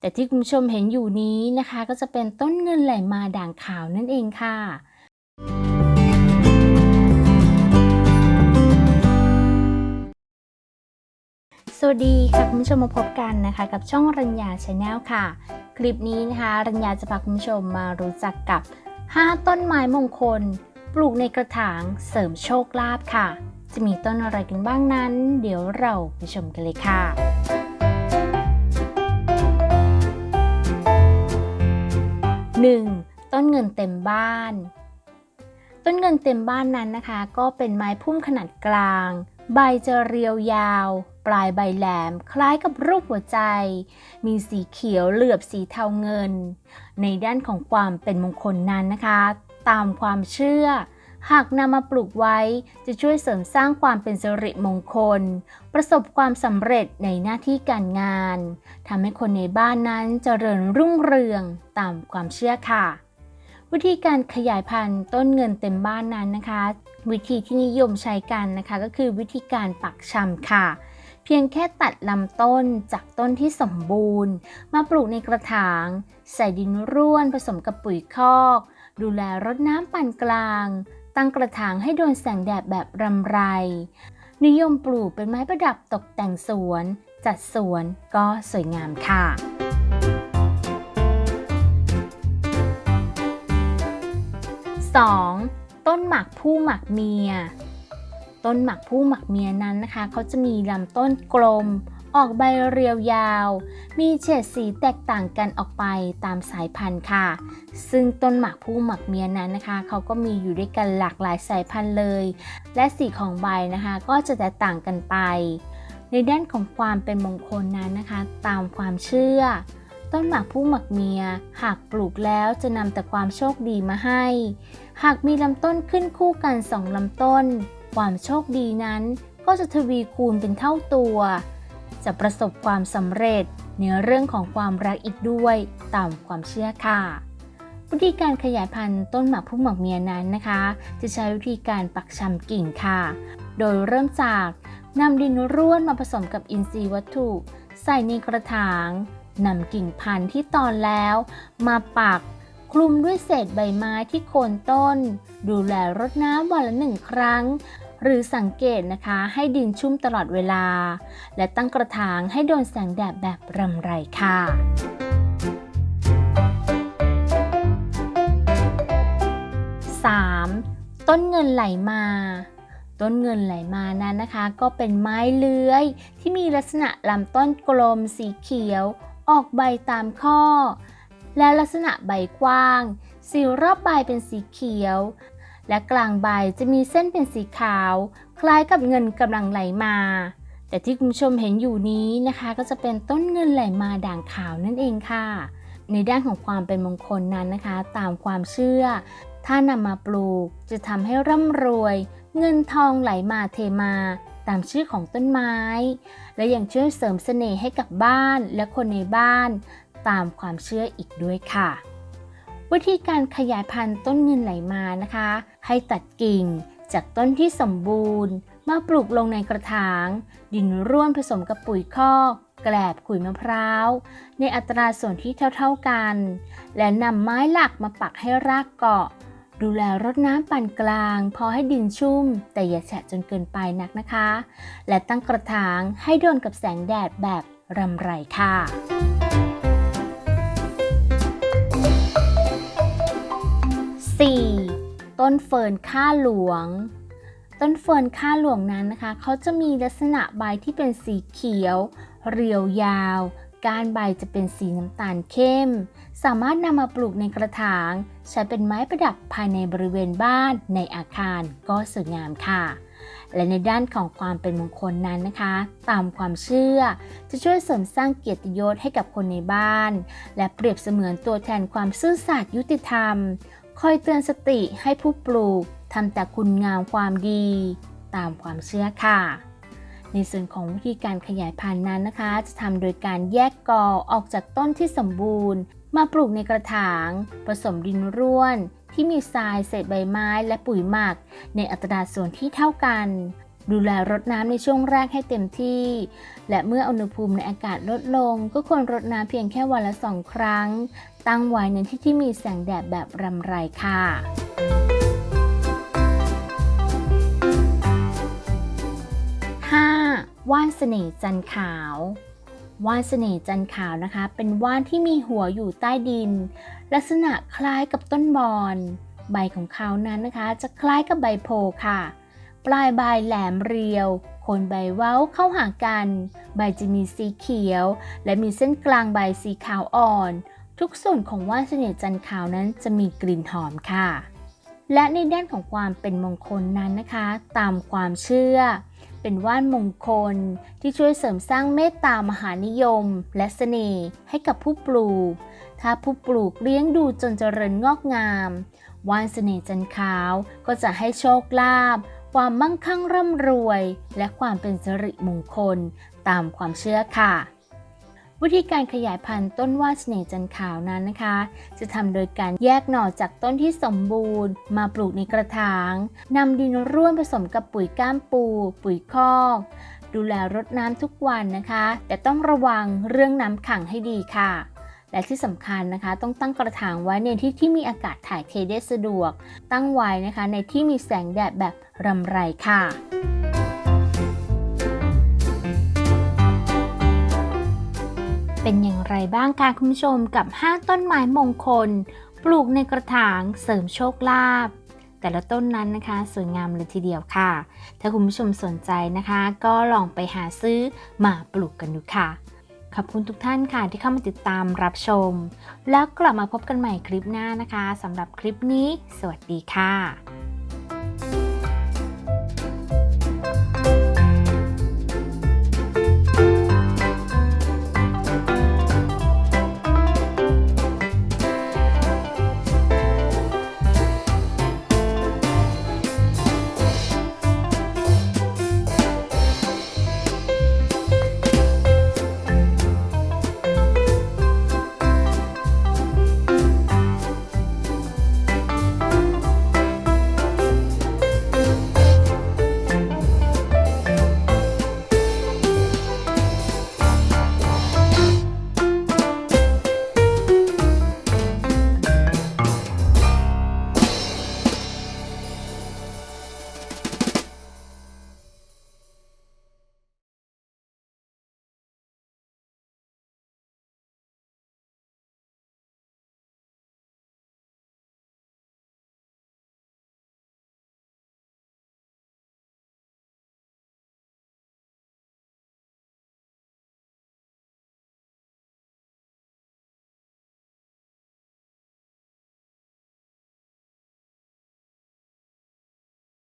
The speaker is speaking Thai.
แต่ที่คุณผู้ชมเห็นอยู่นี้นะคะ ก็จะเป็นต้นเงินไหลมาด่างขาวนั่นเองค่ะสวัสดีค่ะคุณผู้ชมมาพบกันนะคะ กับช่องรัญญาชาแนลค่ะ คลิปนี้นะคะ รัญญาจะพาคุณผู้ชมมารู้จักกับ 5 ต้นไม้มงคล ปลูกในกระถางเสริมโชคลาภค่ะ จะมีต้นอะไรกันบ้างนั้น เดี๋ยวเราไปชมกันเลยค่ะ 1. ต้นเงินเต็มบ้าน ต้นเงินเต็มบ้านนั้นนะคะ ก็เป็นไม้พุ่มขนาดกลาง ใบจะเรียวยาว ปลายใบแหลม คล้ายกับรูปหัวใจ มีสีเขียวเหลือบสีเทาเงิน ในด้านของความเป็นมงคลนั้นนะคะ ตามความเชื่อ หากนำมาปลูกไว้จะช่วยเสริมสร้างความเป็นสิริมงคล ประสบความสำเร็จในหน้าที่การงานทำให้คนในบ้านนั้นเจริญรุ่งเรืองตามความเชื่อค่ะ วิธีการขยายพันธุ์ต้นเงินเต็มบ้านนั้นนะคะ วิธีที่นิยมใช้กันนะคะก็คือวิธีการปักชำค่ะ เพียงแค่ตัดลำต้นจากต้นที่สมบูรณ์ มาปลูกในกระถาง ใส่ดินร่วนผสมกับปุ๋ยคอก ดูแลรดน้ำปานกลาง ตั้งกระถางให้โดนแสงแดดแบบรำไร นิยมปลูกเป็นไม้ประดับตกแต่งสวน จัดสวนก็สวยงามค่ะ 2. ต้นหมากผู้หมากเมีย ต้นหมากผู้หมากเมียนั้นนะคะ เขาจะมีลำต้นกลม ออกใบเรียวยาว มีเฉดสีแตกต่างกันออกไปตามสายพันธุ์ค่ะ ซึ่งต้นหมากผู้หมากเมียนั้นนะคะ เขาก็มีอยู่ด้วยกันหลากหลายสายพันธุ์เลย และสีของใบนะคะก็จะแตกต่างกันไป ในด้านของความเป็นมงคลนั้นนะคะ ตามความเชื่อ ต้นหมากผู้หมากเมีย หากปลูกแล้วจะนำแต่ความโชคดีมาให้ หากมีลำต้นขึ้นคู่กันสองลำต้น ความโชคดีนั้นก็จะทวีคูณเป็นเท่าตัว จะประสบความสำเร็จในเรื่องของความรักอีกด้วยตามความเชื่อค่ะ วิธีการขยายพันธุ์ต้นหมากผู้หมากเมียนั้นนะคะ จะใช้วิธีการปักชำกิ่งค่ะ โดยเริ่มจากนำดินร่วนมาผสมกับอินทรีย์วัตถุ ใส่ในกระถางนำกิ่งพันธุ์ที่ตอนแล้ว มาปักคลุมด้วยเศษใบไม้ที่โคนต้น ดูแลรดน้ำวันละหนึ่งครั้ง หรือสังเกตนะคะให้ดินชุ่มตลอดเวลา และตั้งกระถางให้โดนแสงแดดแบบรำไรค่ะ 3. ต้นเงินไหลมา ต้นเงินไหลมานั้นนะคะ ก็เป็นไม้เลื้อย ที่มีลักษณะลำต้นกลมสีเขียว ออกใบตามข้อ และลักษณะใบกว้าง สีรอบใบเป็นสีเขียว และกลางใบจะมีเส้นเป็นสีขาว คล้ายกับเงินกำลังไหลมา แต่ที่คุณผู้ชมเห็นอยู่นี้นะคะ ก็จะเป็นต้นเงินไหลมาด่างขาวนั่นเองค่ะ ในด้านของความเป็นมงคลนั้นนะคะ ตามความเชื่อ ถ้านำมาปลูกจะทำให้ร่ำรวย เงินทองไหลมาเทมาตามชื่อของต้นไม้ และยังช่วยเสริมเสน่ห์ให้กับบ้านและคนในบ้าน ตามความเชื่ออีกด้วยค่ะ วิธีการขยายพันธุ์ต้นเงินไหลมานะคะ ให้ตัดกิ่งจากต้นที่สมบูรณ์ มาปลูกลงในกระถาง ดินร่วนผสมกับปุ๋ยคอกแกลบขุยมะพร้าว ในอัตราส่วนที่เท่าๆกัน และนำไม้หลักมาปักให้รากเกาะ ดูแลรดน้ำปานกลาง พอให้ดินชุ่ม แต่อย่าแฉะจนเกินไปนักนะคะ และตั้งกระถางให้โดนกับแสงแดดแบบรำไรค่ะ 4. ต้นเฟิร์นข้าหลวง ต้นเฟิร์นข้าหลวงนั้นนะคะ เขาจะมีลักษณะใบที่เป็นสีเขียว เรียวยาว ก้านใบจะเป็นสีน้ำตาลเข้ม สามารถนำมาปลูกในกระถาง ใช้เป็นไม้ประดับภายในบริเวณบ้าน ในอาคารก็สวยงามค่ะและในด้านของความเป็นมงคลนั้นนะคะ ตามความเชื่อ จะช่วยเสริมสร้างเกียรติยศให้กับคนในบ้าน และเปรียบเสมือนตัวแทนความซื่อสัตย์ยุติธรรม คอยเตือนสติให้ผู้ปลูกทำแต่คุณงามความดี ตามความเชื่อค่ะ ในส่วนของวิธีการขยายพันธุ์นั้นนะคะ จะทำโดยการแยกกอออกจากต้นที่สมบูรณ์ มาปลูกในกระถาง ผสมดินร่วน ที่มีทรายเศษใบไม้และปุ๋ยหมัก ในอัตราส่วนที่เท่ากัน ดูแลรดน้ำในช่วงแรกให้เต็มที่ และเมื่ออุณหภูมิในอากาศลดลง ก็ควรรดน้ำเพียงแค่วันละสองครั้ง ตั้งไว้ในที่ที่มีแสงแดดแบบรำไรค่ะว่านเสน่ห์จันขาวว่านเสน่ห์จันขาวนะคะ เป็นว่านที่มีหัวอยู่ใต้ดิน ลักษณะคล้ายกับต้นบอน ใบของเขานั้นนะคะ จะคล้ายกับใบโพค่ะ ปลายใบแหลมเรียวโคนใบเว้าเข้าหากัน ใบจะมีสีเขียว และมีเส้นกลางใบสีขาวอ่อน ทุกส่วนของว่านเสน่ห์จันขาวนั้นจะมีกลิ่นหอมค่ะ และในด้านของความเป็นมงคลนั้นนะคะ ตามความเชื่อ เป็นว่านมงคลที่ช่วยเสริมสร้างเมตตามหานิยม และเสน่ห์ให้กับผู้ปลูก ถ้าผู้ปลูกเลี้ยงดูจนเจริญงอกงามว่านเสน่ห์จันขาวก็จะให้โชคลาภความมั่งคั่งร่ำรวย และความเป็นสิริมงคลตามความเชื่อค่ะ วิธีการขยายพันธุ์ต้นว่าเสน่ห์จันขาวนั้นนะคะ จะทำโดยการแยกหน่อจากต้นที่สมบูรณ์ มาปลูกในกระถางนำดินร่วนผสมกับปุ๋ยก้ามปู ปุ๋ยคอกดูแลรดน้ำทุกวันนะคะ แต่ต้องระวังเรื่องน้ำขังให้ดีค่ะ และที่สำคัญนะคะ ต้องตั้งกระถางไว้ในที่ที่มีอากาศถ่ายเทได้สะดวก ตั้งไว้นะคะในที่มีแสงแดดแบบรำไรค่ะ เป็นอย่างไรบ้างคะคุณผู้ชมกับ 5 ต้นไม้มงคล ปลูกในกระถางเสริมโชคลาภแต่ละต้นนั้นนะคะ สวยงามเลยทีเดียวค่ะ ถ้าคุณผู้ชมสนใจนะคะ ก็ลองไปหาซื้อมาปลูกกันดูค่ะ ขอบคุณทุกท่านค่ะที่เข้ามาติดตามรับชม แล้วกลับมาพบกันใหม่คลิปหน้านะคะสำหรับคลิปนี้ สวัสดีค่ะ